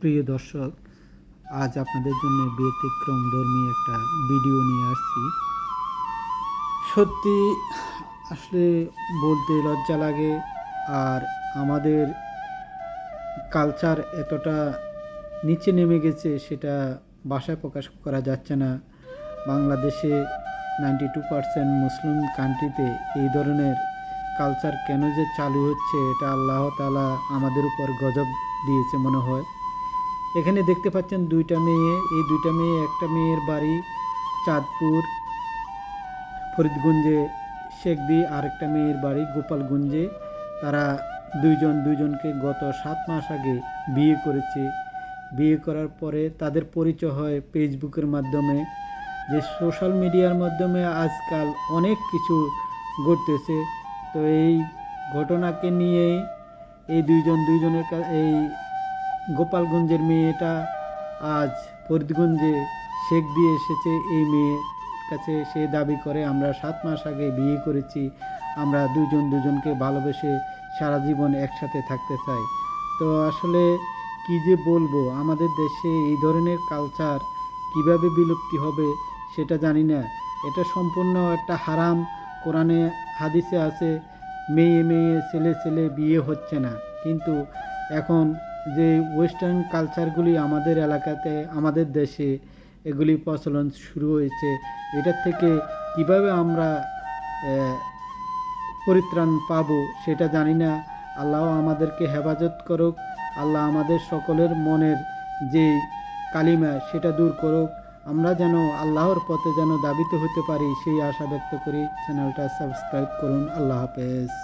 প্রিয় দর্শক, আজ আপনাদের জন্য ব্যতিক্রম ধর্মী একটা ভিডিও নিয়ে আসছি। সত্যি আসলে বলতে লজ্জা লাগে, আর আমাদের কালচার এতটা নিচে নেমে গেছে সেটা ভাষায় প্রকাশ করা যাচ্ছে না। বাংলাদেশে নাইনটি টু পার্সেন্ট মুসলিম কান্ট্রিতে এই ধরনের কালচার কেন যে চালু হচ্ছে, এটা আল্লাহ তালা আমাদের উপর গজব দিয়েছে মনে হয়। এখানে দেখতে পাচ্ছেন দুইটা মেয়ে, এই দুইটা মেয়ে একটা মেয়ের বাড়ি চাঁদপুর, ফরিদগঞ্জে শেখদি আরেকটা মেয়ের বাড়ি গোপালগঞ্জে। তারা দুইজন দুইজনকে গত সাত মাস আগে বিয়ে করেছে। বিয়ে করার পরে তাদের পরিচয় হয় ফেসবুকের মাধ্যমে, যে সোশ্যাল মিডিয়ার মাধ্যমে আজকাল অনেক কিছু ঘটতেছে। তো এই ঘটনাকে নিয়ে এই দুইজন দুইজনের এই গোপালগঞ্জের মেয়েটা আজ ফরিদগঞ্জে শেখ দিয়ে এসেছে। এই মেয়ের কাছে সে দাবি করে, আমরা সাত মাস আগে বিয়ে করেছি। আমরা দুজন দুজনকে ভালোবেসে সারা জীবন একসাথে থাকতে চাই। তো আসলে কি যে বলব, আমাদের দেশে এই ধরনের কালচার কীভাবে বিলুপ্তি হবে সেটা জানি না। এটা সম্পূর্ণ একটা হারাম। কোরআনে, হাদিসে আছে, মেয়ে মেয়ে, ছেলে ছেলে, বিয়ে হচ্ছে না। কিন্তু এখন যে ওয়েস্টার্ন কালচারগুলি আমাদের এলাকাতে, আমাদের দেশে এগুলি প্রচলন শুরু হয়েছে, এটার থেকে কীভাবে আমরা পরিত্রাণ পাবো সেটা জানি না। আল্লাহ আমাদেরকে হেফাজত করুক, আল্লাহ আমাদের সকলের মনের যে কালিমা সেটা দূর করুক। আমরা যেন আল্লাহর পথে যেন দাবিত হতে পারি সেই আশা ব্যক্ত করি। চ্যানেলটা সাবস্ক্রাইব করুন। আল্লাহ হাফেজ।